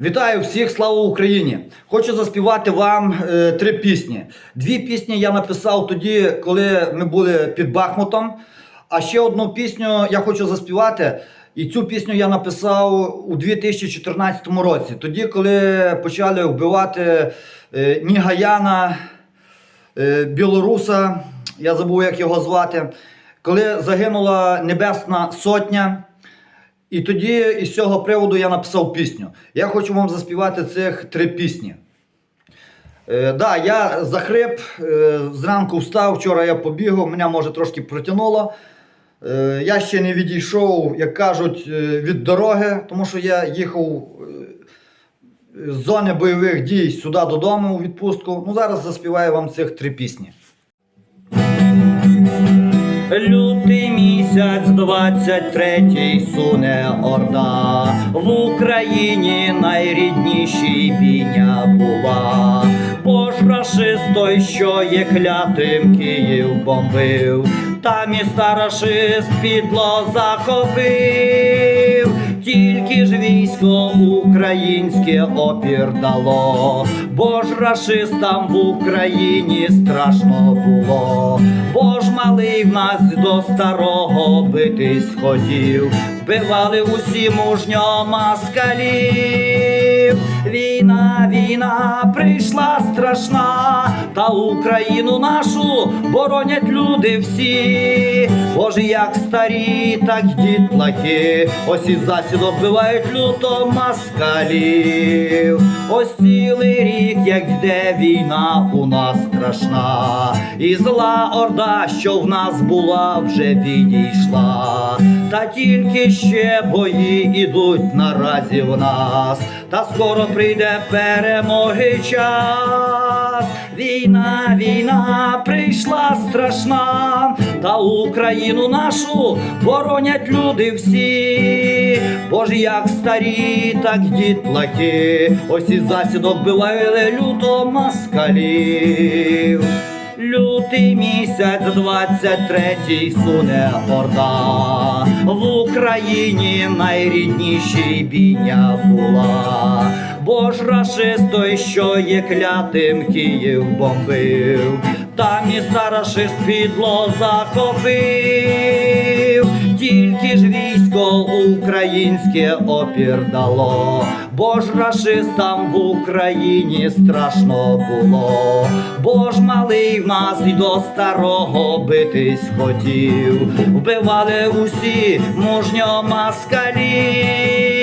Вітаю всіх, слава Україні! Хочу заспівати вам е, три пісні. Дві пісні я написав тоді, коли ми були під Бахмутом. А ще одну пісню я хочу заспівати. І цю пісню я написав у 2014 році, тоді, коли почали вбивати е, Нігаяна, е, білоруса, я забув, як його звати, коли загинула Небесна Сотня. І тоді із цього приводу я написав пісню. Я хочу вам заспівати цих три пісні. Е, да, я захрип, е, зранку встав, вчора я побігав, мене може трошки протягнуло. Е, я ще не відійшов, як кажуть, е, від дороги, тому що я їхав е, з зони бойових дій сюди додому у відпустку. Ну, зараз заспіваю вам цих три пісні. Лютий місяць, 23-й суне орда, в Україні найріднішій бійня була, бо ж рашист той, що є клятим Київ бомбив, та міста рашист підло захопив, тільки ж військо українське опір дало, бо ж рашистам в Україні страшно було, бо ж малий в нас до старого битись хотів, вбивали усі мужньо москалів. Війна, війна прийшла страшна, та Україну нашу боронять люди всі. Боже, як старі, так дітлахи, ось із засідок вбивають люто москалів. Ось цілий рік, як йде війна у нас страшна, і зла орда, що в нас була, вже відійшла. Та тільки ще бої ідуть наразі в нас, та скоро прийде перемоги час. Війна, війна прийшла страшна, та Україну нашу боронять люди всі. Бо ж як старі, так дітлахи, ось із засідок бивали люто москалів. Лютий місяць, 23-й суне орда, в Україні найріднішій бійня була, бо ж рашист той, що є клятим Київ бомбив, там міста рашист підло захопив, тільки ж військо українське опір дало, бо ж рашистам в Україні страшно було, бо ж малий в нас і до старого битись хотів, вбивали усі мужньо москалів.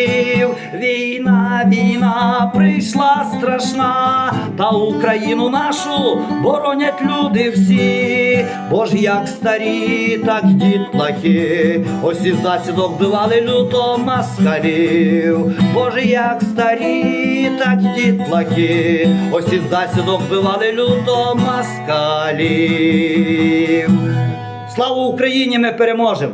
Війна, війна прийшла страшна, та Україну нашу боронять люди всі, бо ж як старі, так дітлахи, ось із засідок вбивали люто москалів, бо ж як старі, так дітлахи, ось із засідок вбивали люто москалів. Слава Україні! Ми переможемо!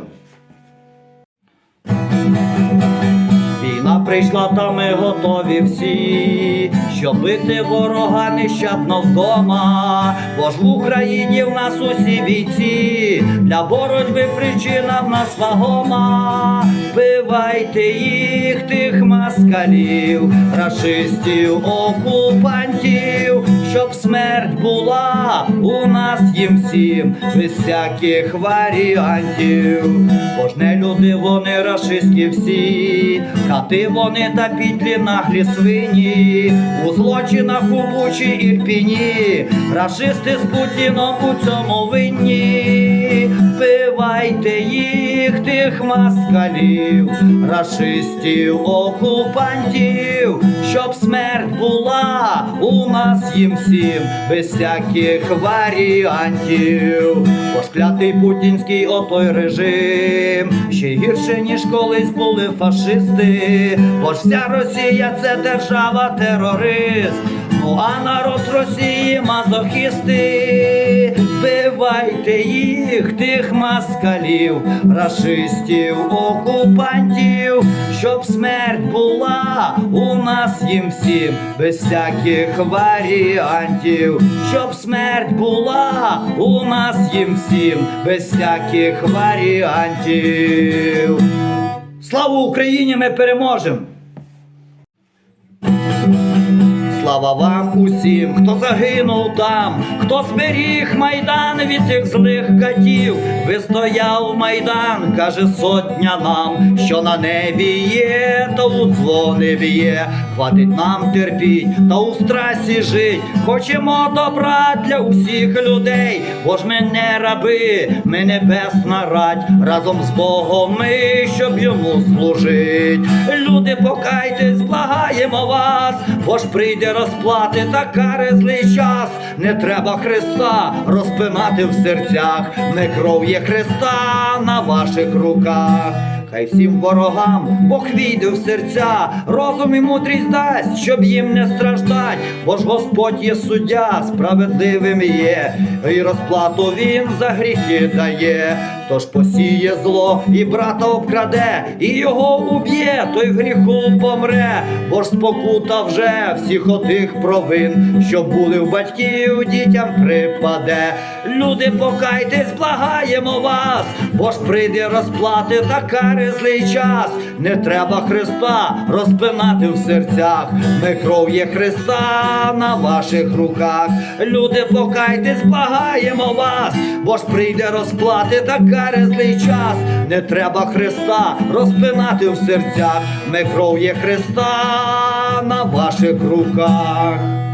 Прийшла, та ми готові всі, щоб бити ворога нещадно вдома. Бо ж в Україні в нас усі бійці, для боротьби причина в нас вагома. Вбивайте їх, тих маскалів, рашистів, окупантів, щоб смерть була у нас їм всім, без всяких варіантів. Бо ж не люди, вони рашистські всі, кати вони та підлі наглі свині, у злочинах у Бучі Ірпіні, рашисти з Путіном у цьому винні. Вбивайте їх, тих москалів, рашистів, окупантів, щоб смерть була у нас їм всім, без всяких варіантів. Бо путінський отой режим, ще гірше, ніж колись були фашисти, бо ж вся Росія це держава терорист. Ну а народ Росії мазохісти, вбивайте їх, тих москалів, рашистів, окупантів, щоб смерть була у нас їм всім, без всяких варіантів, щоб смерть була у нас їм всім, без всяких варіантів. Слава Україні! Ми переможемо! Слава вам усім, хто загинув там, хто зберіг майдан від тих злих катів, вистояв майдан, каже сотня нам, що на небі є, то у дзвони б'є. Хватить нам терпіть та у страсі жить. Хочемо добра для усіх людей, бо ж ми не раби, ми небесна рать, разом з Богом ми, щоб йому служить. Люди, покайтесь, благаємо вас, бо ж прийде розплати та кари злий час. Не треба Христа розпинати в серцях, не кров є Христа на ваших руках. Хай всім ворогам Бог війде в серця, розум і мудрість дасть, щоб їм не страждать, бо ж Господь є суддя, справедливим є, і розплату він за гріхи дає. Тож посіє зло і брата обкраде, і його уб'є, той гріхом помре, бо ж спокута вже всіх отих провин, що були в батьків, дітям припаде. Люди, покайтесь, благаємо вас, бо ж прийде розплати та кари злий час. Не треба Христа розпинати в серцях, ми кров є Христа на ваших руках. Люди, покайтесь, благаємо вас, бо ж прийде розплати та кари злий час. Не треба Христа розпинати в серцях, ми кров є Христа на ваших руках.